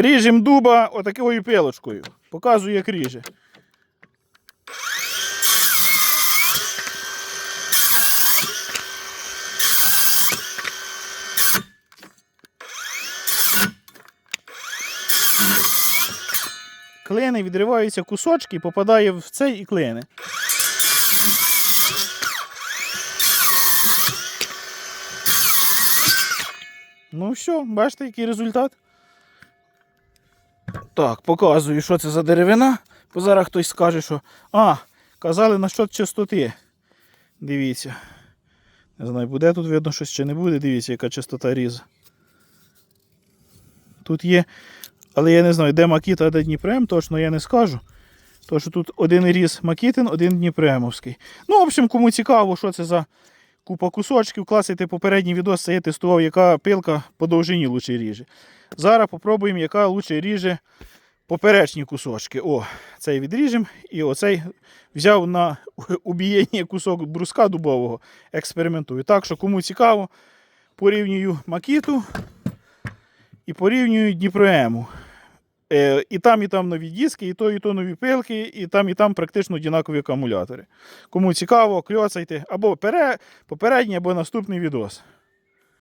Ріжемо дуба отакою пилочкою. Показую, як ріже. Клини відриваються кусочки, попадає в цей і клини. Ну все, бачите, який результат. Так, показую, що це за деревина. Бо зараз хтось скаже, що. А, казали насчет чистоти. Дивіться. Не знаю, буде тут видно щось чи не буде. Дивіться, яка чистота різа. Тут є. Але я не знаю, де Макіта, а де Дніпрем, точно я не скажу. Тому що тут один різ Макітин, один Дніпремовський. Ну, в общем, кому цікаво, що це за купа кусочків, класите попередній відос, це я тестував, яка пилка по довжині лучше ріже. Зараз попробуємо, яка лучше ріже поперечні кусочки. О, цей відріжемо і оцей взяв на убієння кусок бруска дубового, експериментую. Так що, кому цікаво, порівнюю макіту і порівнюю Дніпроему. Е, і там, і там нові диски, і то, і то нові пилки, і там, і там практично однакові акумулятори. Кому цікаво, кльоцайте або пере, попередній, або наступний відос.